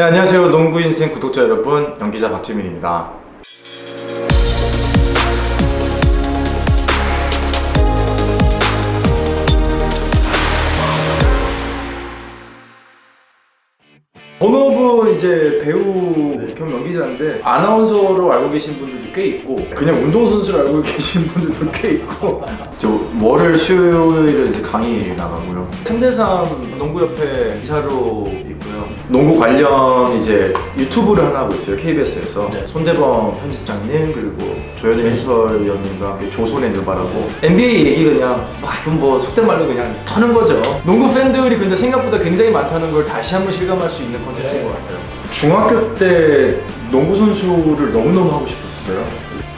네, 안녕하세요. 농구 인생 구독자 여러분, 연기자 박재민입니다. 본업은 이제 배우 겸 연기자인데 아나운서로 알고 계신 분들도 꽤 있고 그냥 운동선수로 알고 계신 분들도 꽤 있고. 저 월요일 수요일은 이제 강의 나가고요. 상대삼 농구협회 이사로 있고요. 농구 관련 이제 유튜브를 하나 하고 있어요 KBS에서. 손대범 편집장님 그리고 조현일 해설위원님과 함께 조선의 누바라고. NBA 얘기 그냥 막 이건 뭐 속된 말로 그냥 터는 거죠. 농구 팬들이 근데 생각보다 굉장히 많다는 걸 다시 한번 실감할 수 있는 콘텐츠인 것 같아요 중학교 때 농구 선수를 너무너무 하고 싶었어요.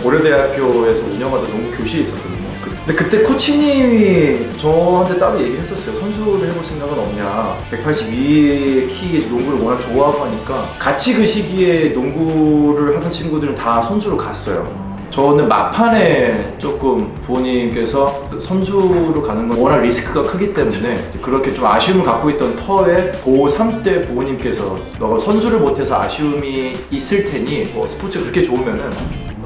고려대학교에서 운영하던 농구 교실이 있었거든요. 근데 그때 코치님이 저한테 따로 얘기를 했었어요. 선수를 해볼 생각은 없냐. 182의 키에 농구를 워낙 좋아하고 하니까 같이 그 시기에 농구를 하던 친구들은 다 선수로 갔어요 저는 막판에 조금 부모님께서 선수로 가는 건 워낙 리스크가 크기 때문에 그렇게 좀 아쉬움을 갖고 있던 터에 고3 때 부모님께서 너가 선수를 못해서 아쉬움이 있을 테니 뭐 스포츠 그렇게 좋으면은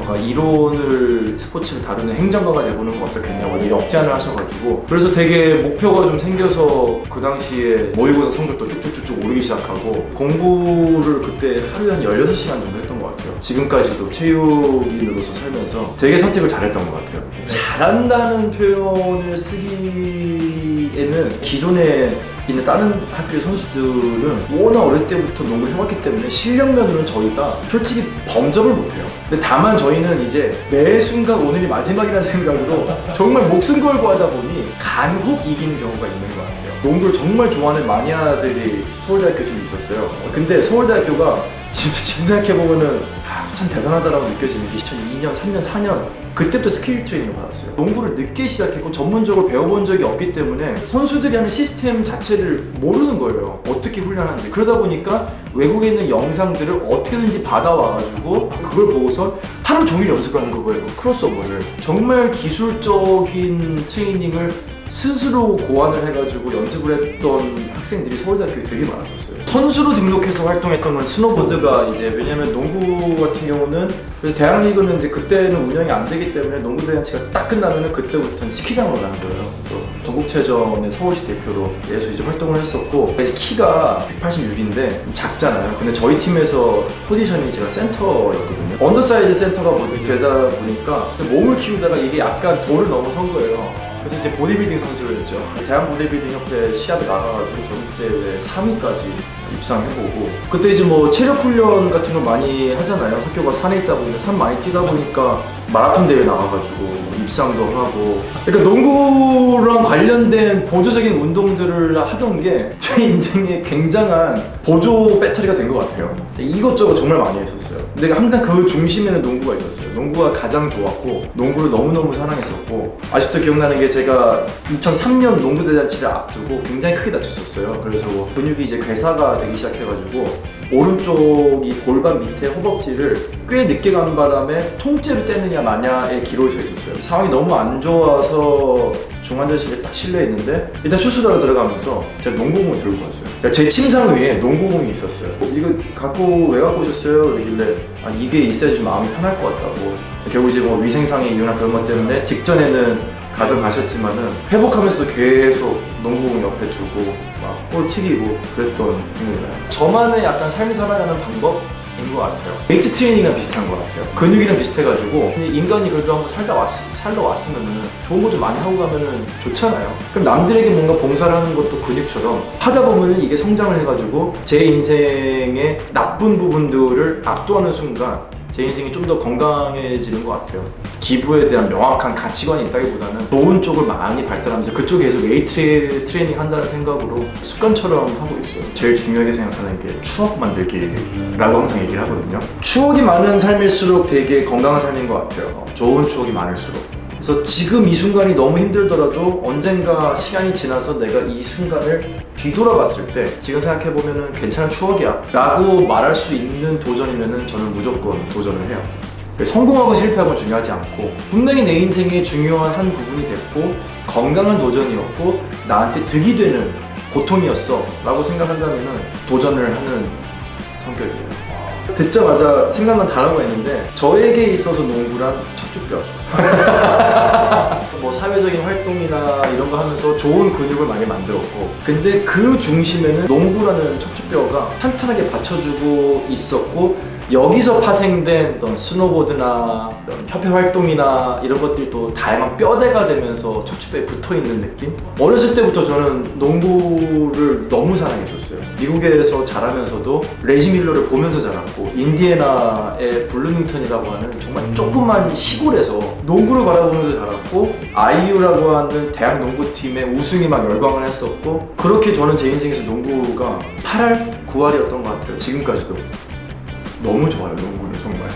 너가 이론을 스포츠를 다루는 행정가가 돼보는 건 어떻겠냐고 이렇게 역제안을 하셔가지고. 그래서 되게 목표가 좀 생겨서 그 당시에 모의고사 성적도 쭉쭉쭉쭉 오르기 시작하고 공부를 그때 하루에 한 16시간 정도 했던 것 같아요. 지금까지도 체육인으로서 살면서 되게 선택을 잘했던 것 같아요. 잘한다는 표현을 쓰기에는 기존에 있는 다른 학교 선수들은 워낙 어릴 때부터 농구를 해왔기 때문에 실력면으로는 저희가 솔직히 범접을 못해요. 근데 다만 저희는 이제 매 순간 오늘이 마지막이라는 생각으로 정말 목숨 걸고 하다 보니 간혹 이기는 경우가 있는 것 같아요. 농구를 정말 좋아하는 마니아들이 서울대학교 좀 있었어요. 근데 서울대학교가 진짜 지금 생각해보면은 아, 참 대단하다라고 느껴지는 게 2002년, 3년, 4년 그때부터 스킬 트레이닝을 받았어요. 농구를 늦게 시작했고 전문적으로 배워본 적이 없기 때문에 선수들이 하는 시스템 자체를 모르는 거예요. 어떻게 훈련하는지. 그러다 보니까 외국에 있는 영상들을 어떻게든지 받아와가지고 그걸 보고서 하루 종일 연습을 하는 거예요. 크로스오버를. 정말 기술적인 트레이닝을 스스로 고안을 해가지고 연습을 했던 학생들이 서울대학교에 되게 많았었어요. 선수로 등록해서 활동했던 건 스노보드가 이제 왜냐면 농구 같은 경우는 대학리그는 이제 그때는 운영이 안 되기 때문에 농구 대잔치가 딱 끝나면은 그때부터는 스키장으로 가는 거예요. 그래서 전국체전의 서울시 대표로 계속 이제 활동을 했었고 키가 186인데 작잖아요. 근데 저희 팀에서 포지션이 제가 센터였거든요. 언더사이즈 센터가 뭐 되다 보니까 몸을 키우다가 이게 약간 도를 넘어선 거예요. 그래서 이제 보디빌딩 선수를 했죠. 대한 보디빌딩 협회 시합에 나가가지고 전국대회 3위까지 입상해보고 그때 이제 뭐 체력 훈련 같은 걸 많이 하잖아요. 학교가 산에 있다 보니까 산 많이 뛰다 보니까 마라톤 대회 나가가지고 뭐 입상도 하고 그러니까 농구랑 관련된 보조적인 운동들을 하던 게 제 인생에 굉장한 보조 배터리가 된 것 같아요. 이것저것 정말 많이 했었어요. 근데 항상 그 중심에는 농구가 있었어요. 농구가 가장 좋았고 농구를 너무너무 사랑했었고 아직도 기억나는 게 제가 2003년 농구 대잔치를 앞두고 굉장히 크게 다쳤었어요. 그래서 근육이 이제 괴사가 되기 시작해가지고 오른쪽이 골반 밑에 허벅지를 꽤 늦게 간 바람에 통째로 떼느냐 마냐의 기로에 서 있었어요. 상황이 너무 안 좋아서 중환자실에 딱 실려 있는데 일단 수술하러 들어가면서 제가 농구공을 들고 왔어요. 그러니까 제 침상 위에 농구공이 있었어요. 어, 이거 갖고 왜 갖고 오셨어요? 그러길래 아, 이게 있어야지 좀 마음이 편할 것 같다고. 결국 이제 뭐 위생상의 이유나 그런 것 때문에 직전에는 가져가셨지만은 회복하면서도 계속 농구공 옆에 두고 막볼 튀기고 그랬던 생각이 나요. 저만의 약간 삶을 살아가는 방법인 것 같아요. 웨이트 트레이닝이랑 비슷한 것 같아요. 근육이랑 비슷해가지고 인간이 그래도 한번 살다 왔, 살다 왔으면은 좋은 거 좀 많이 하고 가면은 좋잖아요. 그럼 남들에게 뭔가 봉사를 하는 것도 근육처럼 하다 보면은 이게 성장을 해가지고 제 인생의 나쁜 부분들을 압도하는 순간 제 인생이 좀 더 건강해지는 것 같아요. 기부에 대한 명확한 가치관이 있다기보다는 좋은 쪽을 많이 발달하면서 그쪽에서 웨이트 트레이닝 한다는 생각으로 습관처럼 하고 있어요. 제일 중요하게 생각하는 게 추억 만들기라고 항상 얘기를 하거든요. 추억이 많은 삶일수록 되게 건강한 삶인 것 같아요. 좋은 추억이 많을수록. 그래서 지금 이 순간이 너무 힘들더라도 언젠가 시간이 지나서 내가 이 순간을 뒤돌아봤을 때 지금 생각해보면 괜찮은 추억이야 라고 말할 수 있는 도전이면 저는 무조건 도전을 해요 성공하고 실패하고 중요하지 않고 분명히 내 인생의 중요한 한 부분이 됐고 건강한 도전이었고 나한테 득이 되는 고통이었어 라고 생각한다면 도전을 하는 성격이에요. 듣자마자 생각난 단어가 있는데 저에게 있어서 농구란 척추뼈. 뭐 사회적인 활동이나 이런 거 하면서 좋은 근육을 많이 만들었고 근데 그 중심에는 농구라는 척추뼈가 탄탄하게 받쳐주고 있었고 여기서 파생된 어떤 스노보드나 이런 협회 활동이나 이런 것들이 또 다양한 뼈대가 되면서 척추뼈에 붙어 있는 느낌? 어렸을 때부터 저는 농구를 너무 사랑했었어요. 미국에서 자라면서도 레지 밀러를 보면서 자랐고 인디애나의 블루밍턴이라고 하는 정말 조그만 시골에서 농구를 바라보면서 자랐고 아이유라고 하는 대학 농구팀의 우승이 막 열광을 했었고 그렇게 저는 제 인생에서 농구가 8할 9할이었던 것 같아요. 지금까지도. 너무 좋아요 농구는 정말